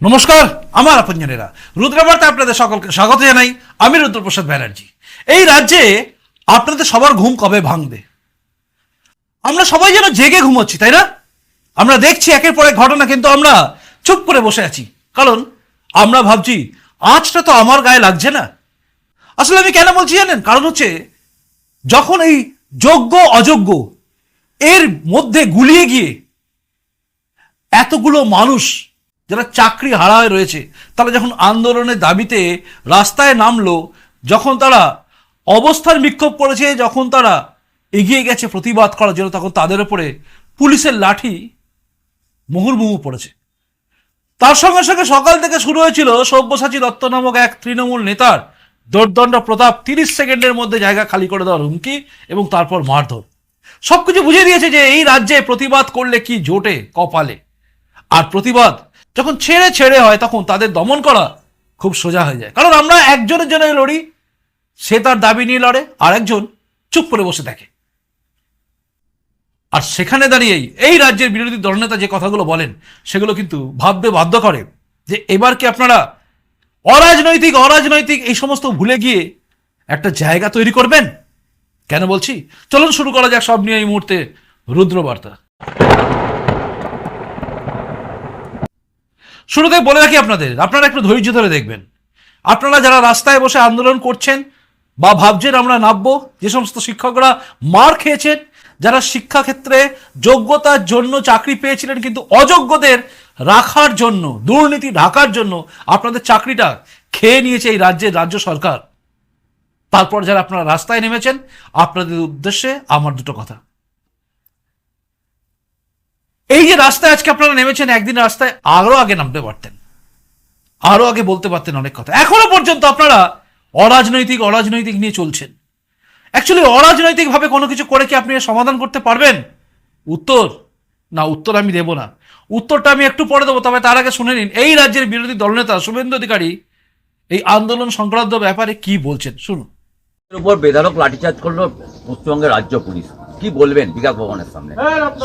নমস্কার, আমার আপনজনেরা। রুদ্রবার্তা আপনাদের সকলকে স্বাগত জানাই, আমি রুদ্রপ্রসাদ ব্যানার্জি। এই রাজ্যে আপনাদের সবার ঘুম কবে ভাঙবে? আমরা সবাই যেন জেগে ঘুমোচ্ছি, তাই না? আমরা দেখছি একের পর এক ঘটনা, কিন্তু আমরা চুপ করে বসে আছি। কারণ আমরা ভাবছি, আঁচটা তো আমার গায়ে লাগছে না। আসলে আমি কেন বলছি জানেন? কারণ হচ্ছে, যখন এই যোগ্য, অযোগ্য, এর মধ্যে গুলিয়ে গিয়ে এতগুলো মানুষ যারা চাকরি হারা হয়ে রয়েছে, তারা যখন আন্দোলনের দাবিতে রাস্তায় নামলো, যখন তারা অবস্থান বিক্ষোভ করেছে, যখন তারা এগিয়ে গেছে প্রতিবাদ করার জন্য, তখন তাদের উপরে পুলিশের লাঠি মুহুর্মুহু পড়েছে। তার সঙ্গে সঙ্গে সকাল থেকে শুরু হয়েছিল সব্যসাচী দত্ত নামক এক তৃণমূল নেতার দোর্দণ্ড প্রতাপ, তিরিশ সেকেন্ডের মধ্যে জায়গা খালি করে দেওয়ার হুমকি এবং তারপর মারধর। সবকিছু বুঝিয়ে দিয়েছে যে এই রাজ্যে প্রতিবাদ করলে কি জোটে, কপালে। আর প্রতিবাদ যখন ছেড়ে ছেড়ে হয়, তখন তাদের দমন করা খুব সোজা হয়ে যায়। কারণ আমরা একজনের জন্য লড়ি, সে তার দাবি নিয়ে লড়ে, আর একজন চুপ করে বসে থাকে। আর সেখানে দাঁড়িয়েই এই রাজ্যের বিরোধী দলনেতা যে কথাগুলো বলেন, সেগুলো কিন্তু ভাবতে বাধ্য করে যে এবার কি আপনারা অরাজনৈতিক অরাজনৈতিক এই সমস্ত ভুলে গিয়ে একটা জায়গা তৈরি করবেন? কেন বলছি? চলুন শুরু করা যাক সব নিয়ে এই মুহূর্তে রুদ্রবার্তা। শুরুতে বলে রাখি আপনাদের, আপনারা একটু ধৈর্য ধরে দেখবেন। আপনারা যারা রাস্তায় বসে আন্দোলন করছেন বা ভাবছেন আমরা নামবো, যে সমস্ত শিক্ষকরা মার খেয়েছেন, যারা শিক্ষাক্ষেত্রে যোগ্যতার জন্য চাকরি পেয়েছিলেন কিন্তু অযোগ্যদের রাখার জন্য, দুর্নীতি ঢাকার জন্য আপনাদের চাকরিটা খেয়ে নিয়েছে এই রাজ্যের রাজ্য সরকার। তারপর যারা আপনারা রাস্তায় নেমেছেন, আপনাদের উদ্দেশ্যে আমার দুটো কথা। এই যে রাস্তায় আজকে আপনারা নেমেছেন, একদিন রাস্তায় আরও আগে নামতে পারতেন। আরও আগে বলতে পারতেন অনেক কথা। এখনও পর্যন্ত আপনারা অরাজনৈতিক অরাজনৈতিক নিয়ে চলছেন। অ্যাকচুয়ালি অরাজনৈতিক ভাবে কোনো কিছু করে কি আপনি সমাধান করতে পারবেন? উত্তর? না, উত্তর আমি দেব না। উত্তরটা আমি একটু পরে দেবো, তবে তার আগে শুনে নিন, এই রাজ্যের বিরোধী দলনেতা শুভেন্দু অধিকারী এই আন্দোলন সংক্রান্ত ব্যাপারে কি বলছেন? শুনুন। উপর বেধারক লাঠিচার্জ করল পশ্চিমবঙ্গের রাজ্য পুলিশ। কি বলবেন বিকাশ ভবনের সামনে?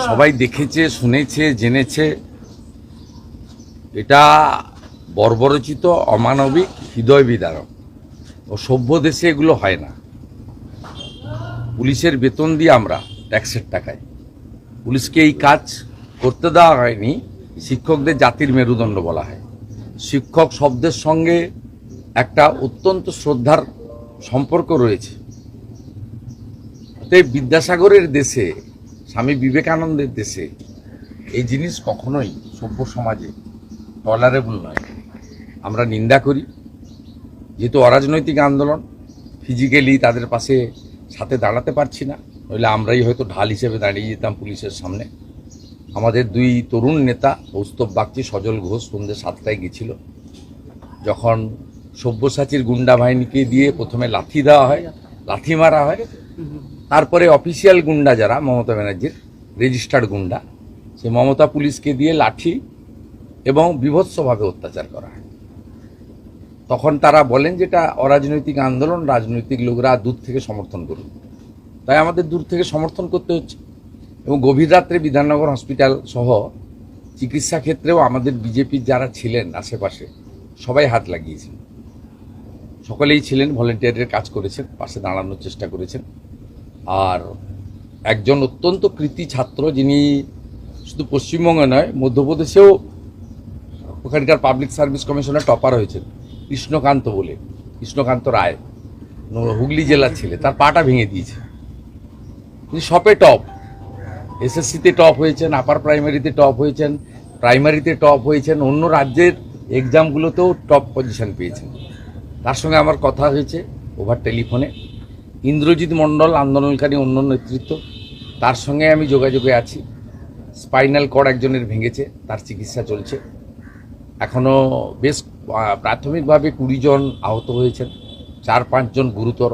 সবাই দেখেছে শুনেছে জেনেছে। এটা বর্বরচিত অমানবিক হৃদয় বিদারক। ও সভ্য দেশে এগুলো হয় না। পুলিশের বেতন দিয়ে আমরা ট্যাক্সের টাকায়। পুলিশকে এই কাজ করতে দেওয়া হয়নি শিক্ষকদের জাতির মেরুদণ্ড বলা হয়। শিক্ষক শব্দের সঙ্গে একটা অত্যন্ত শ্রদ্ধার সম্পর্ক রয়েছে। তাই বিদ্যাসাগরের দেশে, স্বামী বিবেকানন্দের দেশে, এই জিনিস কখনোই সভ্য সমাজে টলারেবল নয়। আমরা নিন্দা করি, যেহেতু অরাজনৈতিক আন্দোলন ফিজিক্যালি তাদের পাশে, সাথে দাঁড়াতে পারছি না, নইলে আমরাই হয়তো ঢাল হিসেবে দাঁড়িয়ে যেতাম পুলিশের সামনে। আমাদের দুই তরুণ নেতা কৌস্তব বাগচি, সজল ঘোষ, সন্ধ্যে সাতটায় গেছিল। যখন সব্যসাচীর গুন্ডা বাহিনীকে দিয়ে প্রথমে লাথি দেওয়া হয়, লাথি মারা হয় তারপরে অফিসিয়াল গুন্ডা যারা, মমতা ব্যানার্জির রেজিস্টার্ড গুন্ডা, সে মমতা পুলিশকে দিয়ে লাঠি এবং বিভৎসভাবে অত্যাচার করা হয়। তখন তারা বলেন যেটা অরাজনৈতিক আন্দোলন, রাজনৈতিক লোকরা দূর থেকে সমর্থন করুন তাই আমাদের দূর থেকে সমর্থন করতে হচ্ছে। এবং গভীর রাত্রে বিধাননগর হসপিটাল সহ চিকিৎসা ক্ষেত্রেও আমাদের বিজেপির যারা ছিলেন আশেপাশে, সবাই হাত লাগিয়েছেন সকলেই ছিলেন ভলেন্টিয়ারের কাজ করেছেন, পাশে দাঁড়ানোর চেষ্টা করেছেন। আর একজন অত্যন্ত কৃতি ছাত্র যিনি শুধু পশ্চিমবঙ্গে নয়, মধ্যপ্রদেশেও ওখানকার পাবলিক সার্ভিস কমিশনের টপার হয়েছেন, কৃষ্ণকান্ত বলে, কৃষ্ণকান্ত রায়, হুগলি জেলার ছেলে, তার পাটা ভেঙে দিয়েছে। তিনি সপে টপ এসএসসিতে টপ হয়েছেন আপার প্রাইমারিতে টপ হয়েছেন প্রাইমারিতে টপ হয়েছেন, অন্য রাজ্যের এক্সামগুলোতেও টপ পজিশন পেয়েছেন। তার সঙ্গে আমার কথা হয়েছে ওভার টেলিফোনে ইন্দ্রজিৎ মণ্ডল আন্দোলনকারী অন্য নেতৃত্ব, তার সঙ্গে আমি যোগাযোগে আছি। স্পাইনাল কর্ড একজনের ভেঙেছে, তার চিকিৎসা চলছে। এখনও বেশ প্রাথমিকভাবে কুড়ি জন আহত হয়েছেন, চার পাঁচজন গুরুতর।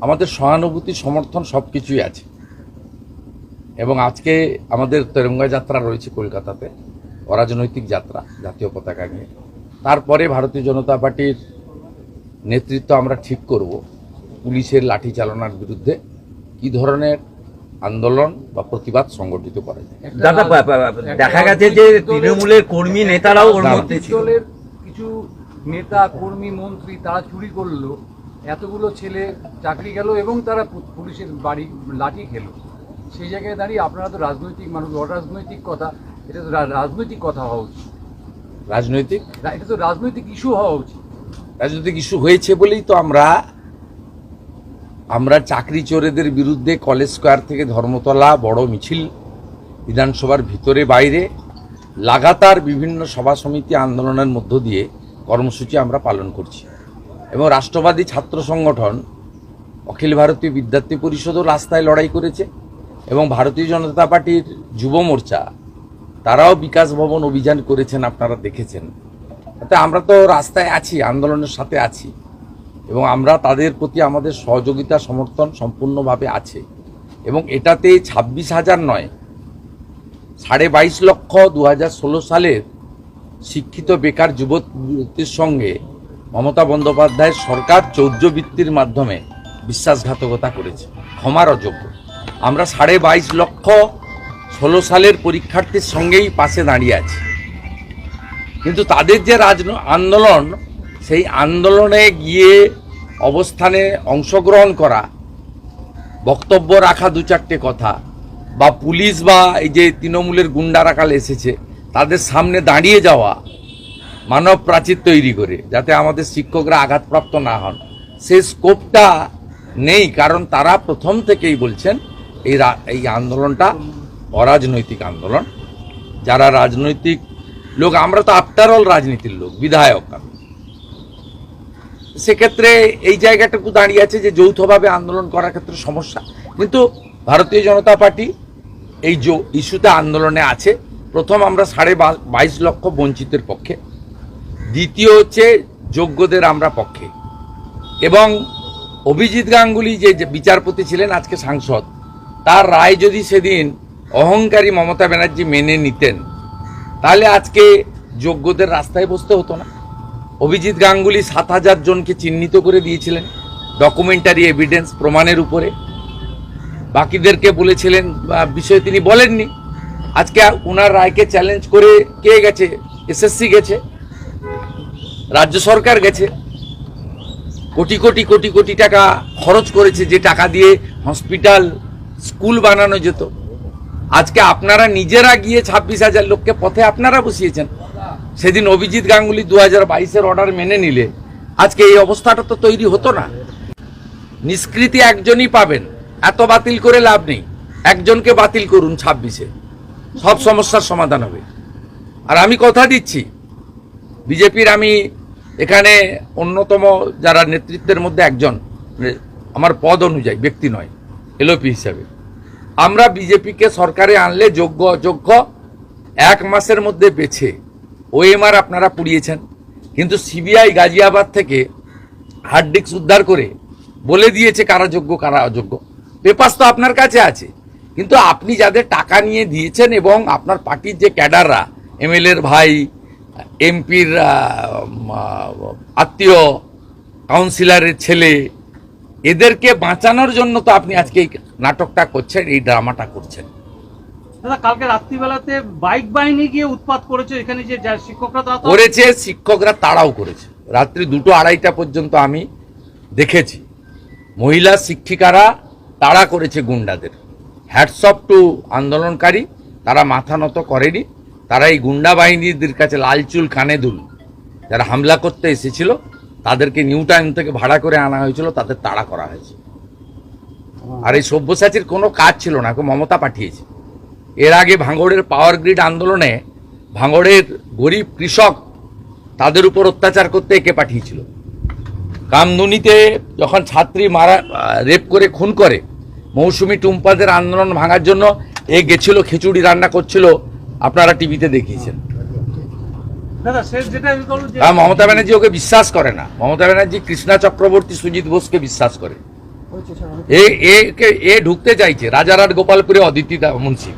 আমাদের সহানুভূতি, সমর্থন সব কিছুই আছে। এবং আজকে আমাদের তেরঙ্গা যাত্রা রয়েছে কলকাতাতে, অরাজনৈতিক যাত্রা, জাতীয় পতাকা নিয়ে। তারপরে ভারতীয় জনতা পার্টির নেতৃত্ব আমরা ঠিক করব। পুলিশের লাঠি চালনার বিরুদ্ধে কী ধরনের আন্দোলন বা প্রতিবাদ সংগঠিত করা যায়? দাদা দেখা গেছে যে তৃণমূলের কর্মী নেতারাও ওর মধ্যে দলের কিছু নেতা কর্মী মন্ত্রী তারা চুরি করল এতগুলো ছেলে চাকরি গেল এবং তারা পুলিশের বাড়ি লাঠি খেলো। সেই জায়গায় দাঁড়িয়ে আপনারা তো রাজনৈতিক মানুষ অরাজনৈতিক কথা এটা তো রা- রাজনৈতিক কথা হওয়া উচিত। রাজনৈতিক? এটা তো রাজনৈতিক ইস্যু হওয়া উচিত। রাজনৈতিক ইস্যু হয়েছে বলেই তো আমরা আমরা চাকরি চোরেদের বিরুদ্ধে কলেজ স্কোয়ার থেকে ধর্মতলা বড় মিছিল, বিধানসভার ভিতরে বাইরে, লাগাতার বিভিন্ন সভা সমিতি আন্দোলনের মধ্য দিয়ে কর্মসূচি আমরা পালন করছি। এবং রাষ্ট্রবাদী ছাত্র সংগঠন অখিল ভারতীয় বিদ্যার্থী পরিষদও রাস্তায় লড়াই করেছে এবং ভারতীয় জনতা পার্টির যুব মোর্চা, তারাও বিকাশ ভবন অভিযান করেছেন, আপনারা দেখেছেন। তাতে আমরা তো রাস্তায় আছি, আন্দোলনের সাথে আছি। এবং আমরা তাদের প্রতি আমাদের সহযোগিতা, সমর্থন সম্পূর্ণভাবে আছে। এবং এটাতে ছাব্বিশ হাজার নয়, সাড়ে বাইশ লক্ষ দু ষোলো সালের শিক্ষিত বেকার যুবতীর সঙ্গে মমতা বন্দ্যোপাধ্যায়ের সরকার চৌর্যবৃত্তির মাধ্যমে বিশ্বাসঘাতকতা করেছে, ক্ষমার অযোগ্য। আমরা সাড়ে বাইশ লক্ষ ষোলো সালের পরীক্ষার্থীর সঙ্গেই পাশে দাঁড়িয়ে আছি। কিন্তু তাদের যে রাজ আন্দোলন, সেই আন্দোলনে গিয়ে অবস্থানে অংশগ্রহণ করা, বক্তব্য রাখা দু চারটে কথা, বা পুলিশ বা এই যে তৃণমূলের গুন্ডা রাখাল এসেছে, তাদের সামনে দাঁড়িয়ে যাওয়া, মানব প্রাচীর তৈরি করে, যাতে আমাদের শিক্ষকরা আঘাতপ্রাপ্ত না হন। সে স্কোপটা নেই, কারণ তারা প্রথম থেকেই বলছেন, এই এই আন্দোলনটা অরাজনৈতিক আন্দোলন। যারা রাজনৈতিক লোক, আমরা তো আফটার অল রাজনীতির লোক, বিধায়ক সেক্ষেত্রে এই জায়গাটুকু দাঁড়িয়ে আছে যে যৌথভাবে আন্দোলন করার ক্ষেত্রে সমস্যা। কিন্তু ভারতীয় জনতা পার্টি এই যো- ইস্যুতে আন্দোলনে আছে। প্রথম আমরা সাড়ে বাইশ লক্ষ বঞ্চিতের পক্ষে। দ্বিতীয় হচ্ছে যোগ্যদের আমরা পক্ষে। এবং অভিজিৎ গাঙ্গুলি যে বিচারপতি ছিলেন আজকে সাংসদ, তার রায় যদি সেদিন অহংকারী মমতা ব্যানার্জি মেনে নিতেন, তাহলে আজকে যোগ্যদের রাস্তায় বসতে হতো না। অভিজিৎ গাঙ্গুলি সাত হাজার জনকে চিহ্নিত করে দিয়েছিলেন ডকুমেন্টারি এভিডেন্স প্রমাণের উপরে। বাকিদেরকে বলেছিলেন বিষয়ে তিনি বলেননি। আজকে ওনার রায়কে চ্যালেঞ্জ করে কে গেছে? এসএসসি গেছে, রাজ্য সরকার গেছে। কোটি কোটি কোটি কোটি টাকা খরচ করেছে যে টাকা দিয়ে হসপিটাল স্কুল বানানো যেত। আজকে আপনারা নিজেরা গিয়ে ছাব্বিশ হাজার লোককে পথে আপনারা বসিয়েছেন। সেদিন অভিজিৎ গাঙ্গুলি দু হাজার বাইশের অর্ডার মেনে নিলে, আজকে এই অবস্থাটা তো তৈরি হতো না। নিষ্কৃতি একজনই পাবেন, এত বাতিল করে লাভ নেই। একজনকে বাতিল করুন ছাব্বিশে, সব সমস্যার সমাধান হবে। আর আমি কথা দিচ্ছি, বিজেপির আমি এখানে অন্যতম যারা নেতৃত্বের মধ্যে একজন মানে আমার পদ অনুযায়ী, ব্যক্তি নয়, এলওপি হিসাবে। আমরা বিজেপিকে সরকারে আনলে যোগ্য অযোগ্য, এক মাসের মধ্যে বেছে ওএমআর আপনারা পুড়িয়েছেন। কিন্তু সিবিআই গাজিয়াবাদ থেকে হার্ড ডিস্ক উদ্ধার করে বলে দিয়েছে কারা যোগ্য, কারা অযোগ্য। পেপার তো আপনার কাছে আছে। কিন্তু আপনি যাদের টাকা নিয়ে দিয়েছেন এবং আপনার পার্টির যে ক্যাডাররা, এমএলএর ভাই, এমপির আত্মীয়, কাউন্সিলরের ছেলে, এদেরকে বাঁচানোর জন্য তো আপনি আজকে এই নাটকটা করছেন, এই ড্রামাটা করছেন। দাদা, কালকে রাত্রিবেলাতে বাইক বাহিনী গিয়ে উৎপাত করেছে, এখানে যে শিক্ষকরা করেছে, শিক্ষকরা তাড়াও করেছে। রাত্রি দুটো আড়াইটা পর্যন্ত আমি দেখেছি। মহিলা শিক্ষিকারা তাড়া করেছে গুন্ডাদের। হ্যাটসঅপ টু আন্দোলনকারী, তারা মাথা নত করেনি। তারা এই গুন্ডা বাহিনীদের কাছে লাল চুল কানে দুল যারা হামলা করতে এসেছিল, তাদেরকে নিউ টাইম থেকে ভাড়া করে আনা হয়েছিল, তাদের তাড়া করা হয়েছে। আর এই সব্যসাচীর কোনো কাজ ছিল না ওকে মমতা পাঠিয়েছে। এর আগে ভাঙড়ের পাওয়ার গ্রিড আন্দোলনে ভাঙড়ের গরিব কৃষক তাদের উপর অত্যাচার করতে একে পাঠিয়েছিল। কামদুনিতে যখন ছাত্রী মারা রেপ করে খুন করে মৌসুমি টুম্পাদের আন্দোলন ভাঙার জন্য এ গেছিল খিচুড়ি রান্না করছিল আপনারা টিভিতে দেখিয়েছেন। মমতা ব্যানার্জি ওকে বিশ্বাস করে না। মমতা ব্যানার্জি কৃষ্ণা চক্রবর্তী সুজিত বোসকে বিশ্বাস করে। এ একে এ ঢুকতে চাইছে রাজারহাট গোপালপুরে অদিতি দা- মুন্সি।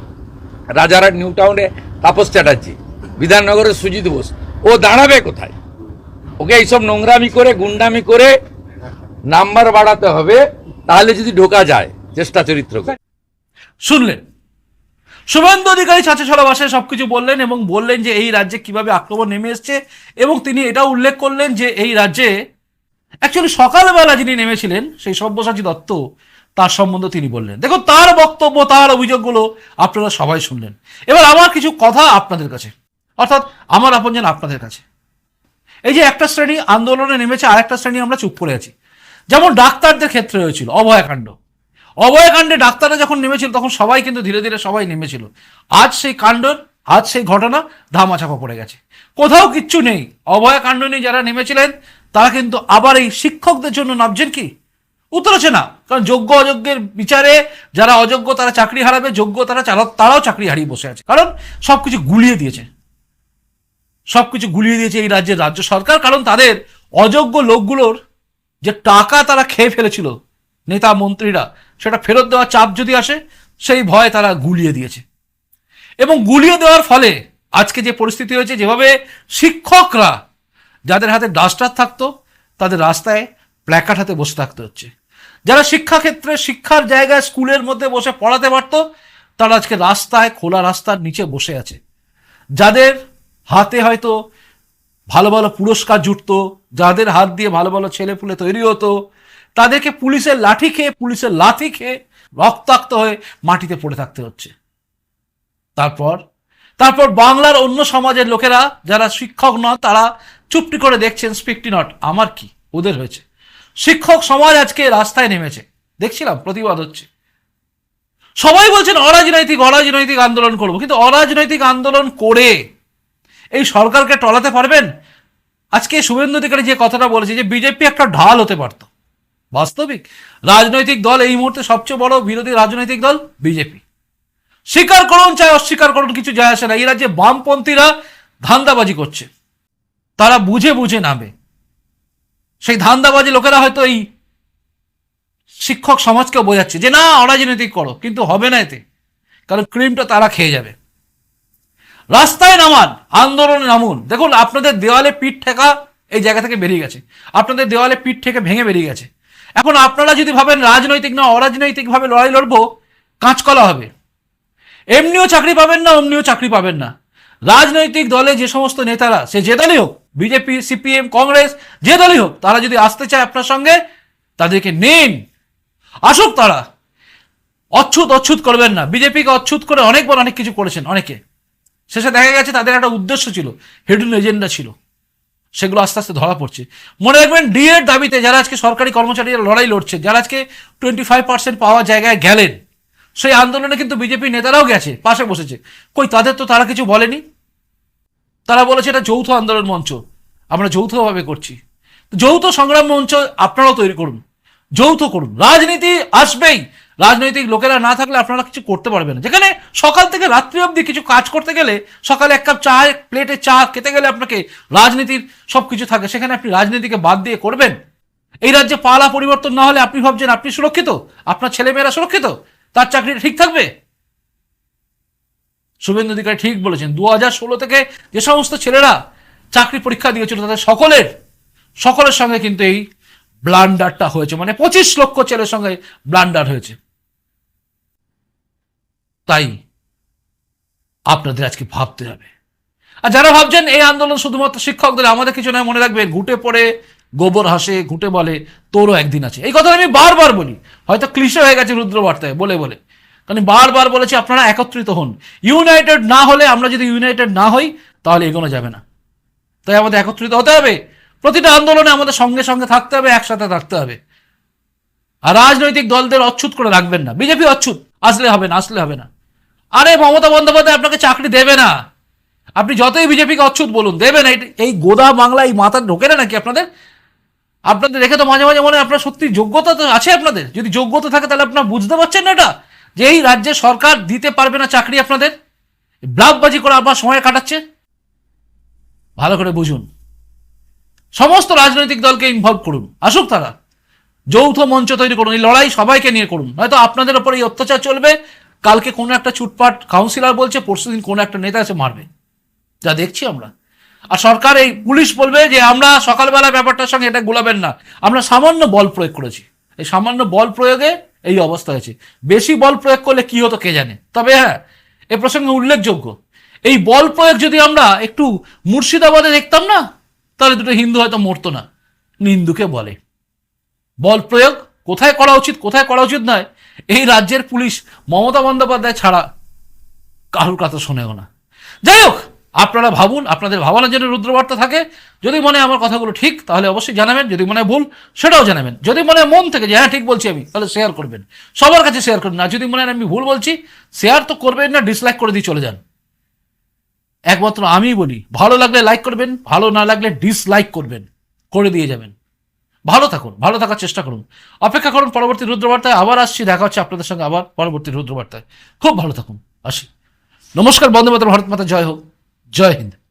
রাজারহাট নিউ টাউনে তাপস চ্যাটার্জি, বিধাননগরের সুজিত বোস। ও দাঁড়াবে কোথায়? ওকে এইসব নোংরামি করে, গুন্ডামি করে নাম্বার বাড়াতে হবে, তাহলে যদি ঢোকা যায় চেষ্টা চরিত্রকে শুনলেন? শুভেন্দু অধিকারী ছড়া ভাষায় সবকিছু বললেন এবং বললেন যে এই রাজ্যে কীভাবে আক্রমণ নেমে এসছে এবং তিনি এটা উল্লেখ করলেন যে এই রাজ্যে অ্যাকচুয়ালি সকালবেলা যিনি নেমেছিলেন, সেই সব্যসাচী দত্ত তার সম্বন্ধে তিনি বললেন। দেখুন তার বক্তব্য, তার অভিযোগগুলো আপনারা সবাই শুনলেন। এবার আমার কিছু কথা আপনাদের কাছে। অর্থাৎ আমার আপনজন আপনাদের কাছে। এই যে একটা শ্রেণি আন্দোলনে নেমেছে, আরেকটা শ্রেণি আমরা চুপ করে আছি। যেমন ডাক্তারদের ক্ষেত্রে হয়েছিল, অভয়াকাণ্ড। অভয়াকাণ্ডে ডাক্তাররা যখন নেমেছিল, তখন সবাই কিন্তু ধীরে ধীরে সবাই নেমেছিল। আজ সেই কাণ্ডর আজ সেই ঘটনা ধামাচাপা পড়ে গেছে। কোথাও কিচ্ছু নেই। অভয়াকাণ্ড নিয়ে যারা নেমেছিলেন, তারা কিন্তু আবার এই শিক্ষকদের জন্য নামছেন কি? উত্তর আছে না। কারণ যোগ্য অযোগ্যের বিচারে যারা অযোগ্য তারা চাকরি হারাবে, যোগ্য তারা তারাও চাকরি হারিয়ে বসে আছে। কারণ সবকিছু গুলিয়ে দিয়েছে। সবকিছু গুলিয়ে দিয়েছে এই রাজ্যের রাজ্য সরকার। কারণ তাদের অযোগ্য লোকগুলোর যে টাকা তারা খেয়ে ফেলেছিল, নেতা মন্ত্রীরা, সেটা ফেরত দেওয়ার চাপ যদি আসে, সেই ভয় তারা গুলিয়ে দিয়েছে। এবং গুলিয়ে দেওয়ার ফলে আজকে যে পরিস্থিতি হয়েছে, যেভাবে শিক্ষকরা যাদের হাতে ডাস্টার থাকতো, তাদের রাস্তায় প্ল্যাকার্ড হাতে বসে থাকতে হচ্ছে। যারা শিক্ষাক্ষেত্রে, শিক্ষার জায়গায় স্কুলের মধ্যে বসে পড়াতে পারতো, তারা আজকে রাস্তায়, খোলা রাস্তার নিচে বসে আছে। যাদের হাতে হয়তো ভালো ভালো পুরস্কার জুটতো, যাদের হাত দিয়ে ভালো ভালো ছেলে পুলে তৈরি হতো, তাদেরকে পুলিশের লাঠি খেয়ে, পুলিশের লাথি খেয়ে রক্তাক্ত হয়ে মাটিতে পড়ে থাকতে হচ্ছে। তারপর তারপর বাংলার অন্য সমাজের লোকেরা যারা শিক্ষক নয় তারা চুপটি করে দেখছেন স্পিকটি নট আমার কি? ওদের হয়েছে। শিক্ষক সমাজ আজকে রাস্তায় নেমেছে। দেখছিলাম, প্রতিবাদ হচ্ছে। সবাই বলছেন, অরাজনৈতিক অরাজনৈতিক আন্দোলন করব। কিন্তু অরাজনৈতিক আন্দোলন করে এই সরকারকে টলাতে পারবেন? আজকে শুভেন্দু অধিকারী যে কথাটা বলেছে যে বিজেপি একটা ঢাল হতে পারত। বাস্তবিক? রাজনৈতিক দল এই মুহূর্তে সবচেয়ে বড় বিরোধী রাজনৈতিক দল বিজেপি। স্বীকার করুন চাই, অস্বীকার করুন, কিছু যায় আসে না। এই রাজ্যে বামপন্থীরা ধান্দাবাজি করছে। তারা বুঝে বুঝে নামে। সেই ধান্দাবাজি লোকেরা হয়তো এই শিক্ষক সমাজকে বোঝাচ্ছে যে, না, অরাজনৈতিক করো, কিন্তু হবে না এতে। কারণ ক্রিমটা তারা খেয়ে যাবে। রাস্তায় নামান, আন্দোলনে নামুন। দেখুন, আপনাদের দেওয়ালে পিঠ ঠেকা এই জায়গা থেকে বেরিয়ে গেছে। আপনাদের দেওয়ালে পিঠ থেকে ভেঙে বেরিয়ে গেছে। এখন আপনারা যদি ভাবেন রাজনৈতিক না, অরাজনৈতিকভাবে লড়াই লড়বো, কাঁচকলা হবে। এমনিও চাকরি পাবেন না, অমনিও চাকরি পাবেন না। রাজনৈতিক দলে যে সমস্ত নেতারা, সে যে দলই হোক বিজেপি, সিপিএম, কংগ্রেস, যে দলই হোক, তারা যদি আসতে চায় আপনার সঙ্গে, তাদেরকে নিন। আসুক তারা। অচ্ছুত অচ্ছুত করবেন না। বিজেপিকে অচ্ছুত করে অনেকবার অনেক কিছু করেছেন অনেকে। শেষে দেখা গেছে তাদের একটা উদ্দেশ্য ছিল হিডেন এজেন্ডা ছিল। সেগুলো আস্তে আস্তে ধরা পড়ছে। মনে রাখবেন ডি এর দাবিতে যারা আজকে সরকারি কর্মচারীরা লড়াই লড়ছে, যারা আজকে টোয়েন্টি ফাইভ পার্সেন্ট পাওয়ার জায়গায় গেলেন, সেই আন্দোলনে কিন্তু বিজেপি নেতারাও গেছে, পাশে বসেছে। কই, তাদের তো তারা কিছু বলেনি? তারা বলেছে এটা যৌথ আন্দোলন মঞ্চ। আমরা যৌথভাবে করছি। যৌথ সংগ্রাম মঞ্চ আপনারাও তৈরি করুন। যৌথ করুন। রাজনীতি আসবেই। রাজনৈতিক লোকেরা না থাকলে আপনারা কিছু করতে পারবেন না। যেখানে সকাল থেকে রাত্রি অবধি কিছু কাজ করতে গেলে সকালে এক কাপ চা প্লেটে চা খেতে গেলে আপনাকে রাজনীতির সব কিছু থাকে। সেখানে আপনি রাজনীতিকে বাদ দিয়ে করবেন। এই রাজ্যে পালা পরিবর্তন না হলে আপনি ভাবছেন আপনি সুরক্ষিত? আপনার ছেলেমেয়েরা সুরক্ষিত? তার চাকরিটা ঠিক থাকবে? শুভেন্দু অধিকারী ঠিক বলেছেন দু হাজার ষোলো থেকে যে সমস্ত ছেলেরা চাকরি পরীক্ষা দিয়েছিল তাদের সকলের সকলের সঙ্গে কিন্তু এই ব্লান্ডারটা হয়েছে। মানে পঁচিশ লক্ষ ছেলের সঙ্গে ব্লান্ডার হয়েছে। তাই আপনাদের আজকে ভাবতে হবে। আর যারা ভাবছেন এই আন্দোলন শুধুমাত্র শিক্ষকদের, আমাদের কিছু নয়, মনে রাখবেন ঘুটে পড়ে, গোবর হাসে, ঘুটে বলে, তোরও একদিন আছে। এই কথা আমি বারবার বলি। হয়তো ক্লিশে হয়ে গেছে রুদ্রবার্তায়, বলে বলে। কারণ বারবার বলেছি, আপনারা একত্রিত হন। ইউনাইটেড না হলে আমরা যদি ইউনাইটেড না হই, তাহলে এগোনো যাবে না। তাই আমাদের একত্রিত হতে হবে। প্রতিটা আন্দোলনে আমাদের সঙ্গে সঙ্গে থাকতে হবে, একসাথে থাকতে হবে। আর রাজনৈতিক দলদের অচ্ছুত করে রাখবেন না। বিজেপি অচ্ছুত। আসলে হবে না, আসলে হবে না। আরে, মমতা বন্দ্যোপাধ্যায় আপনাকে চাকরি দেবে না। আপনি যতই বিজেপিকে অচ্ছুত বলুন, দেবে না। এই- গোদা বাংলা এই মাথা ঢোকে না নাকি আপনাদের? আপনাদের দেখে তো মাঝে মাঝে মনে হয় আপনার সত্যি যোগ্যতা তো আছে আপনাদের। যদি যোগ্যতা থাকে, তাহলে আপনার বুঝতে পারছেন না এটা। যে এই রাজ্যে সরকার দিতে পারবে না চাকরি আপনাদের ব্লাফবাজি করে আবার সময় কাটাচ্ছে? ভালো করে বুঝুন। সমস্ত রাজনৈতিক দলকে ইনভলভ করুন। আসুক তারা। যৌথ মঞ্চ তৈরি করুন, এই লড়াই সবাইকে নিয়ে করুন। হয়তো আপনাদের ওপর এই অত্যাচার চলবে, কালকে কোনো একটা ছুটপাট কাউন্সিলর বলছে পরশুদিন কোনো একটা নেতা এসে মারবে। যা দেখছি আমরা। আর সরকার এই পুলিশ বলবে যে, আমরা সকালবেলা ব্যাপারটার সঙ্গে এটা গোলাবেন না। আমরা সামান্য বল প্রয়োগ করেছি। এই সামান্য বল প্রয়োগে এই অবস্থা হয়েছে। বেশি বল প্রয়োগ করলে কি হতো কে জানে? তবে হ্যাঁ এ প্রসঙ্গে উল্লেখযোগ্য। এই বল প্রয়োগ যদি আমরা একটু মুর্শিদাবাদে দেখতাম না, তাহলে দুটো হিন্দু হয়তো মরতো না। নিন্দুকে বলে। বল প্রয়োগ কোথায় করা উচিত, কোথায় করা উচিত নয়, এই রাজ্যের পুলিশ মমতা বন্দ্যোপাধ্যায় ছাড়া কারুর কথা শোনেও না। যাই হোক আপনারা ভাবুন, আপনাদের ভাবনার জন্য রুদ্রবার্তা থাকে। যদি মনে আমার কথাগুলো ঠিক, তাহলে অবশ্যই জানাবেন। যদি মনে ভুল, সেটাও জানাবেন। যদি মনে মন থেকে যে হ্যাঁ ঠিক বলছি আমি, তাহলে শেয়ার করবেন। সবার কাছে শেয়ার করবেন আর যদি মনে আমি ভুল বলছি শেয়ার তো করবেন না ডিসলাইক করে দিয়ে চলে যান। একমাত্র আমিই বলি, ভালো লাগলে লাইক করবেন, ভালো না লাগলে ডিসলাইক করবেন, করে দিয়ে যাবেন। ভালো থাকুন, ভালো থাকার চেষ্টা করুন। অপেক্ষা করুন পরবর্তী রুদ্রবার্তায়, আবার আসছি, দেখা হচ্ছে আপনাদের সঙ্গে আবার পরবর্তী রুদ্রবার্তায়। খুব ভালো থাকুন, আসি। নমস্কার, বন্দে মাতরম, ভারত মাতা, জয় হোক। জয় হিন্দ